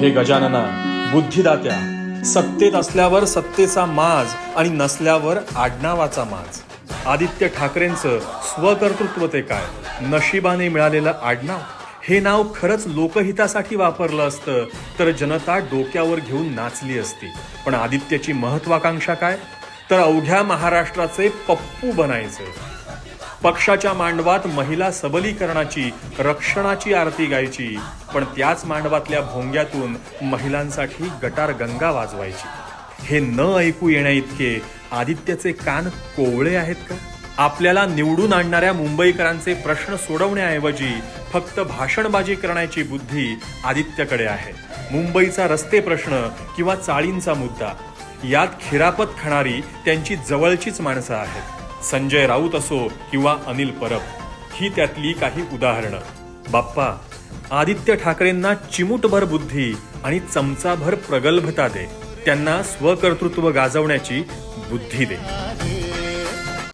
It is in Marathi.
हे गजानना बुद्धिदात्या सत्तेत असल्यावर सत्तेचा माज आणि नसल्यावर आडनावाचा माज. आदित्य ठाकरेंचं स्वकर्तृत्व ते काय? नशिबाने मिळालेलं आडनाव? हे नाव खरंच लोकहितासाठी वापरलं असतं तर जनता डोक्यावर घेऊन नाचली असती. पण आदित्यची महत्वाकांक्षा काय? तर अवघ्या महाराष्ट्राचे पप्पू बनायचं. पक्षाच्या मांडवात महिला सबलीकरणाची रक्षणाची आरती गायची. पण त्याच मांडवातल्या भोंग्यातून महिलांसाठी गटार गंगा वाजवायची. हे न ऐकू येण्या इतके आदित्यचे कान कोवळे आहेत का? आपल्याला निवडून आणणाऱ्या मुंबईकरांचे प्रश्न सोडवण्याऐवजी फक्त भाषणबाजी करण्याची बुद्धी आदित्यकडे आहे. मुंबईचा रस्ते प्रश्न किंवा चाळींचा मुद्दा यात खिरापत खाणारी त्यांची जवळचीच माणसं आहेत. संजय राऊत असो किंवा अनिल परब ही त्यातली काही उदाहरणं. बाप्पा आदित्य ठाकरेंना चिमूटभर बुद्धी आणि चमचाभर प्रगल्भता दे. त्यांना स्वकर्तृत्व गाजवण्याची बुद्धी दे.